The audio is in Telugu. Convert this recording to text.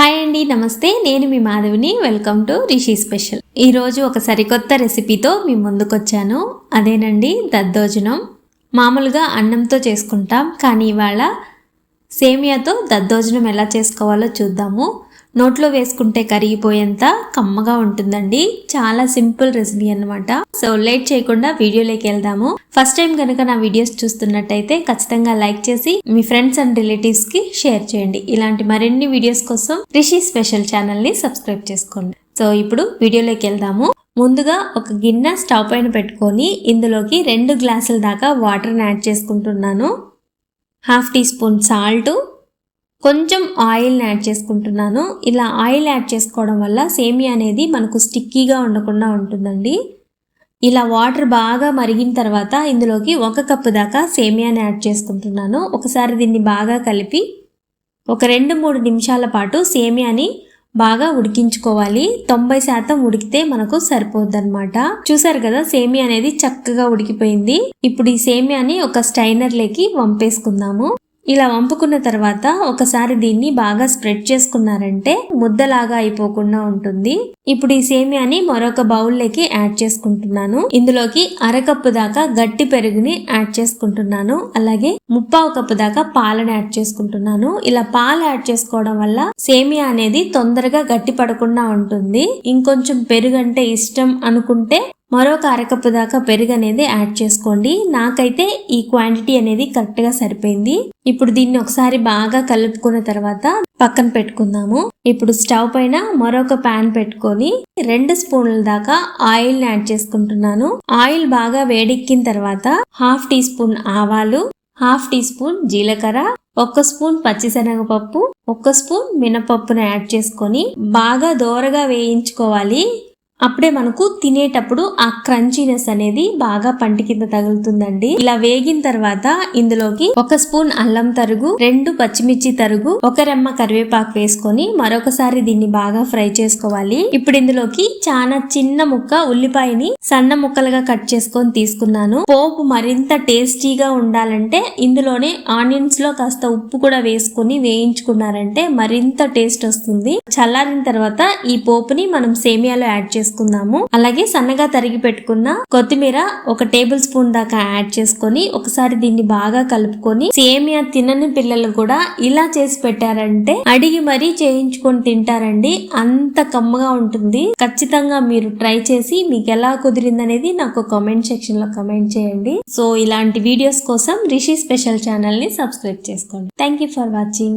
హాయ్ అండి నమస్తే. నేను మీ మాధవిని. వెల్కమ్ టు రిషి స్పెషల్ ఈరోజు ఒక సరికొత్త రెసిపీతో మీ ముందుకొచ్చాను. అదేనండి దద్దోజనం. మామూలుగా అన్నంతో చేసుకుంటాం కానీ ఇవాళ సేమియాతో దద్దోజనం ఎలా చేసుకోవాలో చూద్దాము. నోట్లో వేసుకుంటే కరిగిపోయేంత కమ్మగా ఉంటుందండి. చాలా సింపుల్ రెసిపీ అనమాట సో లేట్ చేయకుండా వీడియోలోకి వెళ్దాము. ఫస్ట్ టైం కనుక నా వీడియోస్ చూస్తున్నట్టయితే ఖచ్చితంగా లైక్ చేసి మీ ఫ్రెండ్స్ అండ్ రిలేటివ్స్కి షేర్ చేయండి. ఇలాంటి మరిన్ని వీడియోస్ కోసం రిషి స్పెషల్ ఛానల్ని సబ్స్క్రైబ్ చేసుకోండి. సో ఇప్పుడు వీడియోలోకి వెళ్దాము. ముందుగా ఒక గిన్నె స్టవ్ పైన పెట్టుకొని ఇందులోకి రెండు గ్లాసుల దాకా వాటర్ని యాడ్ చేసుకుంటున్నాను. హాఫ్ టీ స్పూన్ సాల్ట్ కొంచెం ఆయిల్ని యాడ్ చేసుకుంటున్నాను. ఇలా ఆయిల్ యాడ్ చేసుకోవడం వల్ల సేమియా అనేది మనకు స్టిక్కీగా ఉండకుండా ఉంటుందండి. ఇలా వాటర్ బాగా మరిగిన తర్వాత ఇందులోకి ఒక కప్పు దాకా సేమియాని యాడ్ చేసుకుంటున్నాను. ఒకసారి దీన్ని బాగా కలిపి ఒక రెండు మూడు నిమిషాల పాటు సేమియాని బాగా ఉడికించుకోవాలి. తొంభై శాతం ఉడికితే మనకు సరిపోద్దన్నమాట. చూసారు కదా సేమియా అనేది చక్కగా ఉడికిపోయింది. ఇప్పుడు ఈ సేమియాని ఒక స్టైనర్లోకి వంపేసుకుందాము. ఇలా వంపుకున్న తర్వాత ఒకసారి దీన్ని బాగా స్ప్రెడ్ చేసుకున్నారంటే ముద్దలాగా అయిపోకుండా ఉంటుంది. ఇప్పుడు ఈ సేమియాని మరొక బౌల్లోకి యాడ్ చేసుకుంటున్నాను. ఇందులోకి అరకప్పు దాకా గట్టి పెరుగుని యాడ్ చేసుకుంటున్నాను. అలాగే ముప్పావు కప్పు దాకా పాలను యాడ్ చేసుకుంటున్నాను. ఇలా పాలు యాడ్ చేసుకోవడం వల్ల సేమియా అనేది తొందరగా గట్టి పడకుండా ఉంటుంది. ఇంకొంచెం పెరుగు అంటే ఇష్టం అనుకుంటే మరొక అరకప్పు దాకా పెరుగు అనేది యాడ్ చేసుకోండి. నాకైతే ఈ క్వాంటిటీ అనేది కరెక్ట్గా సరిపోయింది. ఇప్పుడు దీన్ని ఒకసారి బాగా కలుపుకున్న తర్వాత పక్కన పెట్టుకుందాము. ఇప్పుడు స్టవ్ పైన మరొక ప్యాన్ పెట్టుకొని రెండు స్పూన్ల దాకా ఆయిల్ యాడ్ చేసుకుంటున్నాను. ఆయిల్ బాగా వేడెక్కిన తర్వాత హాఫ్ టీ స్పూన్ ఆవాలు హాఫ్ టీ స్పూన్ జీలకర్ర ఒక స్పూన్ పచ్చిశనగపప్పు ఒక స్పూన్ మినపప్పును యాడ్ చేసుకొని బాగా దోరగా వేయించుకోవాలి. అప్పుడే మనకు తినేటప్పుడు ఆ క్రంచీనెస్ అనేది బాగా పంటి కింద తగులుతుందండి. ఇలా వేగిన తర్వాత ఇందులోకి ఒక స్పూన్ అల్లం తరుగు రెండు పచ్చిమిర్చి తరుగు ఒక రెమ్మ కరివేపాకు వేసుకొని మరొకసారి దీన్ని బాగా ఫ్రై చేసుకోవాలి. ఇప్పుడు ఇందులోకి చాలా చిన్న ముక్క ఉల్లిపాయని సన్న ముక్కలుగా కట్ చేసుకొని తీసుకున్నాను. పోపు మరింత టేస్టీగా ఉండాలంటే ఇందులోనే ఆనియన్స్లో కాస్త ఉప్పు కూడా వేసుకుని వేయించుకున్నారంటే మరింత టేస్ట్ వస్తుంది. చల్లారిన తర్వాత ఈ పోపుని మనం సేమియాలో యాడ్ చేసుకుంటాం చేసుకుందాము. అలాగే సన్నగా తరిగి పెట్టుకున్న కొత్తిమీర ఒక టేబుల్ స్పూన్ దాకా యాడ్ చేసుకొని ఒకసారి దీన్ని బాగా కలుపుకొని సేమియా తినని పిల్లలు కూడా ఇలా చేసి పెట్టారంటే అడిగి మరీ చేయించుకొని తింటారండి. అంత కమ్మగా ఉంటుంది. ఖచ్చితంగా మీరు ట్రై చేసి మీకు ఎలా కుదిరింది అనేది నాకు కామెంట్ సెక్షన్లో కమెంట్ చేయండి. సో ఇలాంటి వీడియోస్ కోసం రిషి స్పెషల్ ఛానల్ని సబ్స్క్రైబ్ చేసుకోండి. Thank you for watching